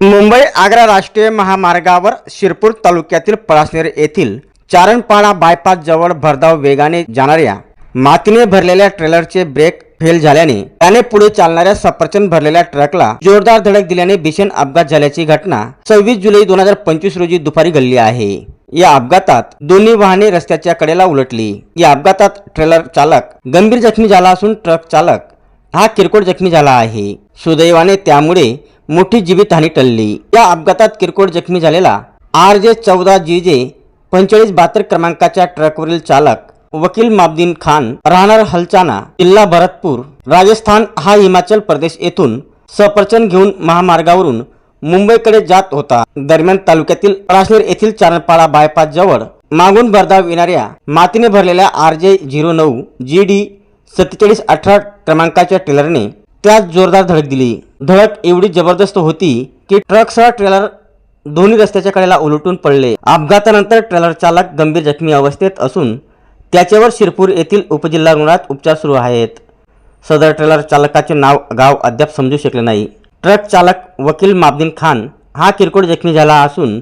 मुंबई आग्रा राष्ट्रीय महामार्गावर शिरपूर तालुक्यातील पळासनेर येथील चारणपाडा बायपास जवळ भरधाव वेगाने जाणाऱ्या मातीने भरलेल्या ट्रेलरचे ब्रेक फेल झाल्याने त्याने पुढे चालणाऱ्या सफरचंद भरलेल्या ट्रकला जोरदार धडक दिल्याने भीषण अपघात झाल्याची घटना सव्वीस जुलै दोन हजार पंचवीस रोजी दुपारी घडली आहे. या अपघातात दोन्ही वाहने रस्त्याच्या कडेला उलटली. या अपघातात ट्रेलर चालक गंभीर जखमी झाला असून ट्रक चालक हा किरकोळ जखमी झाला आहे. सुदैवाने त्यामुळे मोठी जीवितहानी टळली. या अपघातात किरकोळ जखमी झालेला आर जे चौदा जी जे पंचेचाळीस बहात्तर क्रमांकाच्या ट्रकवरील चालक वकील माबदीन खान राहणार हलचाना जिल्हा भरतपूर राजस्थान हा हिमाचल प्रदेश येथून सफरचंद घेऊन महामार्गावरून मुंबईकडे जात होता. दरम्यान तालुक्यातील पराशनेर येथील चारणपाडा बायपास जवळ मागून भरधाव येणाऱ्या मातीने भरलेल्या आर जे झिरो नऊ जी डी सत्तेचाळीस अठरा क्रमांकाच्या ट्रेलरने त्यात जोरदार धडक दिली. धडक एवढी जबरदस्त होती की ट्रकसह ट्रेलर दोन्ही रस्त्याच्या कडेला उलटून पडले. अपघातानंतर ट्रेलर चालक गंभीर जखमी अवस्थेत असून त्याच्यावर शिरपूर येथील उपजिल्हा रुग्णालयात उपचार सुरू आहेत. सदर ट्रेलर चालकाचे नाव गाव अद्याप समजू शकले नाही. ट्रक चालक वकील माबदीन खान हा किरकोळ जखमी झाला असून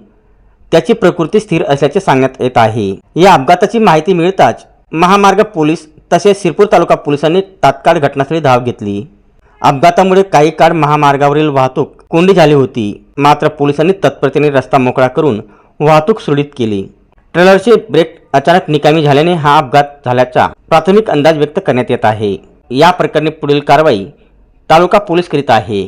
त्याची प्रकृती स्थिर असल्याचे सांगण्यात येत आहे. या अपघाताची माहिती मिळताच महामार्ग पोलीस तसेच शिरपूर तालुका पोलिसांनी तात्काळ घटनास्थळी धाव घेतली. अपघातामुळे काही काळ महामार्गावरील वाहतूक कोंडी झाली होती. मात्र पोलिसांनी तत्परतेने रस्ता मोकळा करून वाहतूक सुरळीत केली. ट्रेलरचे ब्रेक अचानक निकामी झाल्याने हा अपघात झाल्याचा प्राथमिक अंदाज व्यक्त करण्यात येत आहे. या प्रकरणी पुढील कारवाई तालुका पोलीस करीत आहे.